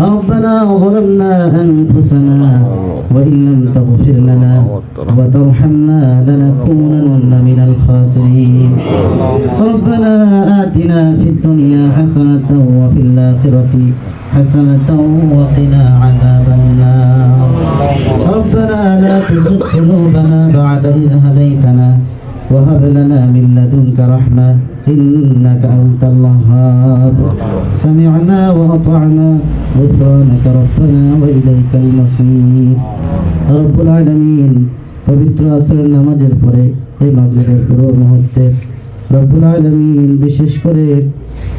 ربنا ظلمنا أنفسنا وإن لم تغفر لنا وترحمنا لنكونن من الخاسرين. ربنا آتنا في الدنيا حسنة وفي الآخرة حسنة وقنا عذاب النار. ربنا لا تزغ قلوبنا بعد إذ هديتنا وهب لنا من لدنك رحمة إنك أنت الوهاب سمعنا وأطعنا غفرانك ربنا وإليك المصير رب العالمين পবিত্র আসরের নামাজের পরে এই মাগরিবের পুরো মুহূর্তে রব্বুল আলমিন বিশেষ করে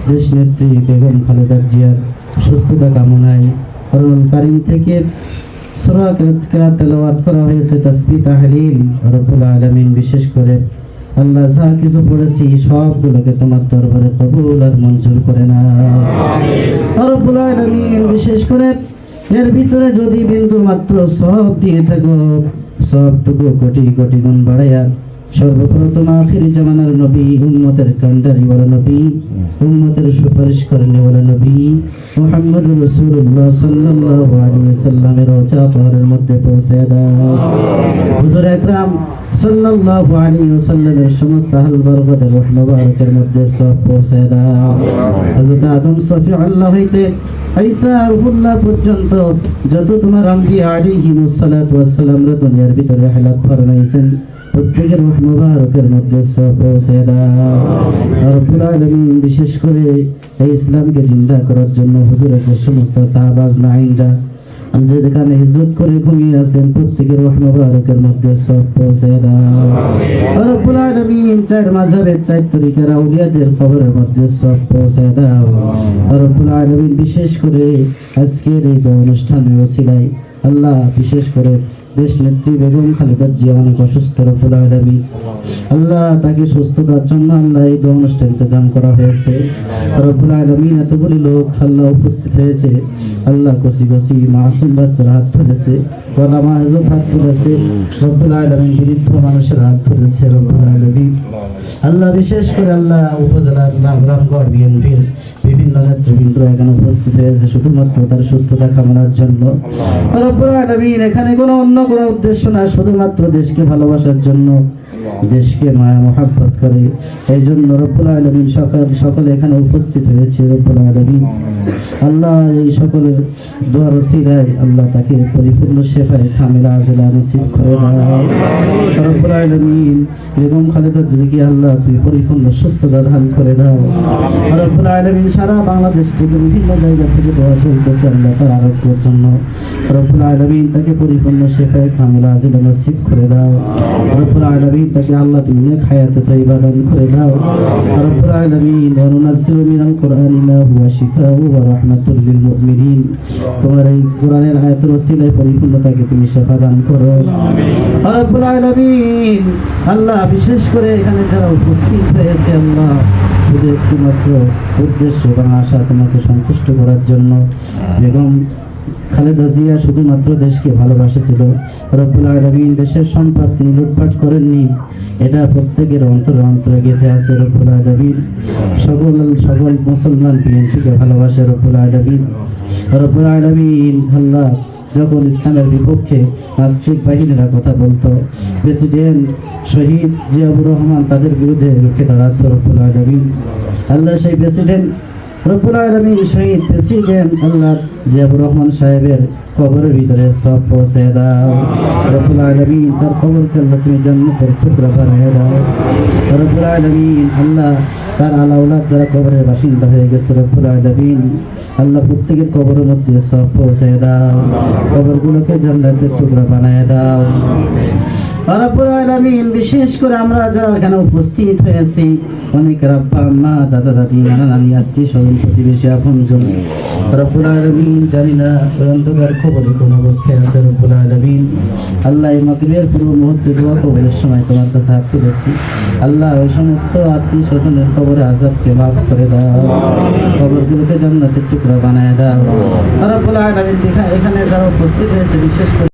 দেশ নেত্রী বেগম খালেদা জিয়ার সুস্থতা কামনায় করুল কারিম থেকে সূরা কেরাত তেলাওয়াত করা হয়েছে তাসবিহ তাহলিল রব্বুল আলামিন বিশেষ করে আল্লাহ যা কিছু পড়েছি সবগুলোকে তোমার দরবারে কবুল আর মঞ্জুর করে না বিশেষ করে এর ভিতরে যদি বিন্দু মাত্র সব দিয়ে থাকো সবটুকু কোটি কোটি গুণ বাড়াইয়া সর্বপ্রথম আখিরি জামানার নবী উম্মতের কান্ডারি ওয়ালা নবী উম্মতের সুপারিশ করেন ওয়ালা নবী মুহাম্মদ রাসূলুল্লাহ সাল্লাল্লাহু আলাইহি সাল্লামের রওজা পাহাড়ের মধ্যে পৌঁছে দাও। হুজুর আকরাম সাল্লাল্লাহু আলাইহি ওয়াসাল্লামের সমস্ত আহল বরকতের রূহ মুবারকের মধ্যে সব পৌঁছে দাও। হযরত আদম সফি আল্লাহ হইতে ঈসা রুহুল্লাহ পর্যন্ত যত তোমার আম্বিয়া আলাইহিমুস সালাতু ওয়াস সালামরা দুনিয়ার ভিতরে হালাত ফরমাইছেন প্রত্যেকের মুবারকের মধ্যে সব পৌঁছে দাও। রব্বুল আলামিন বিশেষ করে এই ইসলামকে জিন্দা করার জন্য হুজুরের সমস্ত সাহাবাজ নাইনরা যে যেখানে হিজরত করে ঘুমিয়ে আছেন প্রত্যেকের রূহ মুবারকের মধ্যে সব পৌঁছে দাও। রব্বুল আলামিন চার মাযহাবের চার তরিকার আউলিয়াদের কবরের মধ্যে সব পৌঁছে দাও। রব্বুল আলামিন বিশেষ করে আজকের এই অনুষ্ঠানে ওসিলাই আল্লাহ বিশেষ করে দেশ নেত্রী বেগম খালেদা জিয়া অনেক অসুস্থ, রব্বুল আলামিন। আল্লাহ তাকে সুস্থতার জন্য আল্লাহ এই দোয়া অনুষ্ঠান ইন্তজাম করা হয়েছে। রব্বুল আলামিন এতগুলি লোক আল্লাহ উপস্থিত হয়েছে। আল্লাহ কসি কসি মাসুম বাচ্চারা হাত ধরেছে ওলা মাহজুব হাত ধরেছে। রব্বুল আলামিন বৃদ্ধ মানুষের হাত ধরেছে, রব্বুল আলামিন। আল্লাহ বিশেষ করে আল্লাহ উপজেলার রাম- রামগড় বিএনপির বিভিন্ন নেতৃবৃন্দ এখানে উপস্থিত হয়েছে শুধুমাত্র তার সুস্থতা কামনার জন্য। এখানে কোনো অন্য কোনো উদ্দেশ্য না শুধুমাত্র দেশকে ভালোবাসার জন্য দেশকে মায়া মহাব্বত করে। এই জন্য রব্বুল আলমিন সকাল সকলে এখানে উপস্থিত হয়েছে রব্বুল আলমিন। আল্লাহ এই সকলের দোয়ার সিরায় আল্লাহ তাকে পরিপূর্ণ শেফায় খামেলা আজলা নসিব করে দাও রব্বুল আলমিন বেগম আল্লাহ তুই পরিপূর্ণ সুস্থতা দান করে দাও। রব্বুল আলমিন সারা বাংলাদেশ থেকে বিভিন্ন জায়গা থেকে দোয়া চলতেছে আল্লাহ তার আরোগ্যের জন্য। রব্বুল আলমিন তাকে পরিপূর্ণ শেফায় খামেলা আজলা নসিব করে দাও। রব্বুল আলমিন তাকে আল্লাহ তুমি নেক হায়াতে তৈবা দান করে দাও। রব্বুল আলামিন ওয়া নুনাজ্জিলু মিনাল কুরআনি মা হুয়া শিফাউ ওয়া রাহমাতুল লিল মুমিনিন। তোমার এই কোরআনের আয়াতের ওসিলায় পরিপূর্ণতাকে তুমি শেফা দান করো। রব্বুল আলামিন আল্লাহ বিশেষ করে এখানে যারা উপস্থিত হয়েছে আল্লাহ শুধু একটিমাত্র উদ্দেশ্য এবং আশা তোমাকে সন্তুষ্ট করার জন্য বেগম খালেদা জিয়া শুধুমাত্র দেশকে ভালোবাসেছিল। রব্বুল আলমিন দেশের সম্পদ তিনি লুটপাট করেননি। এটা প্রত্যেকের অন্তরে অন্তরে গেঁথে আছে রব্বুল আলমিন। সকল সকল মুসলমান বিএনপিকে ভালোবাসে রব্বুল আলমিন। রব্বুল আলমিন আল্লাহ যখন ইসলামের বিপক্ষে নাস্তিক বাহিনীরা কথা বলতো, প্রেসিডেন্ট শহীদ জিয়াউর রহমান তাদের বিরুদ্ধে রুখে দাঁড়াত রব্বুল আল্লাহ সেই প্রেসিডেন্ট রব্বুল আলমিন শহীদ প্রেসিডেন্ট আল্লাহ জিয়াবুর রহমান সাহেবের কবরের ভিতরে সব পৌঁছে দাও। রব্বুল আলমিন তার কবরকে আল্লাহ তুমি জান্নাতের টুকরা বানিয়ে দাও। রব্বুল আলমিন আল্লাহ তার আলাউলাদ যারা কবরের বাসিন্দা হয়ে গেছে, রব্বুল আলমিন আল্লাহ প্রত্যেকের কবরের মধ্যে সব পৌঁছে দাও। কবরগুলোকে জান্নাতের টুকরা বানিয়ে দাও। বিশেষ করে আমরা যারা এখানে উপস্থিত হয়েছি অনেকের আব্বা আম্মা দাদা, দাদি, নানা, নানি স্বজন, প্রতিবেশী জানি না অন্ধকার খবরে কোন অবস্থায় আছে আল্লাহ মুহূর্তে দোয়া কবরের সময় তোমার কাছে হাত তুলেছি। আল্লাহ ওই সমস্ত আত্মীয় স্বজনের কবরে আজাবকে মাফ করে দাও। কবরগুলোকে জান্নাতের টুকরা বানায় দাও। রব্বুল আলামিন এখানে যারা উপস্থিত হয়েছে, বিশেষ করে